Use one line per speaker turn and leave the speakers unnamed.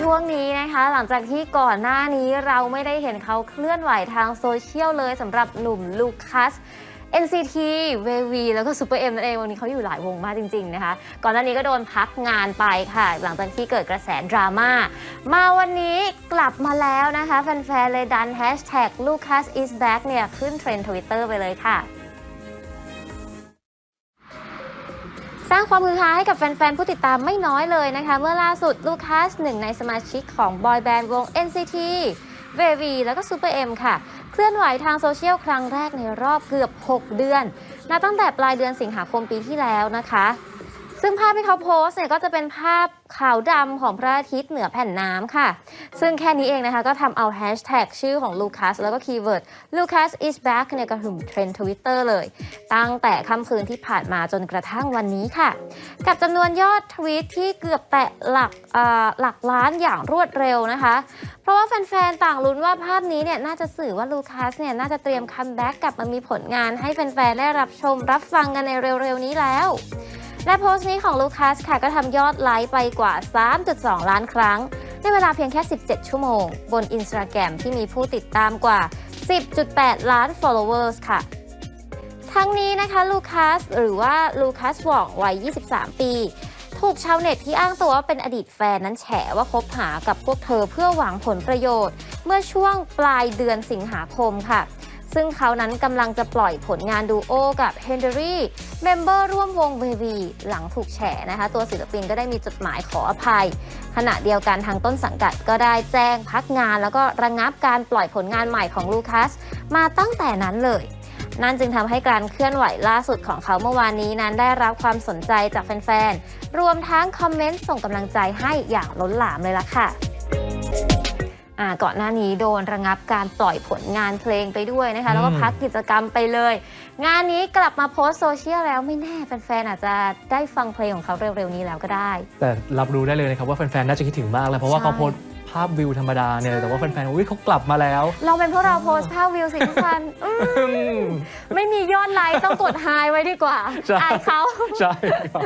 ช่วงนี้นะคะ หลังจากที่ก่อนหน้านี้เราไม่ได้เห็นเขาเคลื่อนไหวทางโซเชียลเลยสำหรับหนุ่มลูคัส NCT VV แล้วก็ Super M นั่นเองวันนี้เขาอยู่หลายวงมากจริง ๆ นะคะ ก่อนหน้านี้ก็โดนพักงานไปค่ะ หลังจากที่เกิดกระแสดราม่ามาวันนี้กลับมาแล้วนะคะ แฟนๆเลยดันแฮชแท็ก Lucas is back เนี่ย ขึ้นเทรนด์ทวิตเตอร์ไปเลยค่ะ สร้างความฮือฮาให้กับแฟน ๆ ผู้ติดตามไม่น้อยเลยนะคะ เมื่อล่าสุดลูคัสหนึ่งในสมาชิกของบอยแบนด์วง NCT v v แล้วก็ Super M ค่ะ เคลื่อนไหวทางโซเชียลครั้งแรกในรอบเกือบ 6 เดือนนับตั้งแต่ปลายเดือนสิงหาคมปีที่แล้วนะคะ ซึ่งภาพที่เขาโพสเนี่ยก็จะเป็นภาพขาวดำของพระอาทิตย์เหนือแผ่นน้ำค่ะ ซึ่งแค่นี้เองนะคะ ก็ทำเอาแฮชแท็กชื่อของลูคัสแล้วก็คีย์เวิร์ด Lucas is back เนี่ยกระหึ่มเทรนด์ทวิตเตอร์เลย ตั้งแต่ค่ำคืนที่ผ่านมาจนกระทั่งวันนี้ค่ะ กับจำนวนยอดทวีตที่เกือบแตะหลักหลักล้านอย่างรวดเร็วนะคะ เพราะว่าแฟนๆ ต่างลุ้นว่าภาพนี้เนี่ยน่าจะสื่อว่าลูคัสเนี่ยน่าจะเตรียมคัมแบ็กกลับมามีผลงานให้แฟนๆ ได้รับชมรับฟังกันในเร็วๆ นี้แล้ว และโพสต์นี้ของลูคัสค่ะก็ทำยอดไลค์ไปกว่า 3.2 ล้านครั้ง ในเวลาเพียงแค่ 17 ชั่วโมง บนอินสตาแกรมที่มีผู้ติดตามกว่า 10.8 ล้าน followers ค่ะ ทั้งนี้นะคะลูคัสหรือว่าลูคัสวองวัย 23 ปี ถูกชาวเน็ตที่อ้างตัวว่าเป็นอดีตแฟนนั้นแฉว่าคบหากับพวกเธอเพื่อหวังผลประโยชน์ เมื่อช่วงปลายเดือนสิงหาคมค่ะ ซึ่งเขานั้นกำลังจะปล่อยผลงานดูโอกับเฮนเดอรี่เมมเบอร์ร่วมวงเบบีหลังถูกแฉนะคะ ตัวศิลปินก็ได้มีจดหมายขออภัย ขณะเดียวกันทางต้นสังกัดก็ได้แจ้งพักงาน แล้วก็ระงับการปล่อยผลงานใหม่ของลูคัส มาตั้งแต่นั้นเลยนั่นจึงทำให้การเคลื่อนไหวล่าสุดของเขาเมื่อวานนี้นั้นได้รับความสนใจจากแฟนๆ รวมทั้งคอมเมนต์ส่งกำลังใจให้อย่างล้นหลามเลยล่ะค่ะ ก่อนหน้านี้โดนระงับการปล่อยผลงานเพลงไปด้วยนะคะ แล้วก็
อืม
พักกิจกรรมไปเลย งานนี้กลับมาโพสต์โซเชียลแล้วไม่แน่แฟนๆอาจจะได้ฟังเพลงของเขาเร็วๆนี้แล้วก็ได้
แต่รับรู้ได้เลยนะครับว่าแฟนๆน่าจะคิดถึงมากเลยเพราะว่า
ใช่
เขาโพสต์ภาพวิวธรรมดาเนี่ยแต่ว่าแฟนๆอุ้ยเขากลับมาแล้ว
ลองเป็นพวกเราโพสต์ภาพวิวสิทุกท่านอืมไม่มียอดไลค์ต้องกดไฮไว้ดีกว่า
ใช่
อายเขา
ใช่ครับ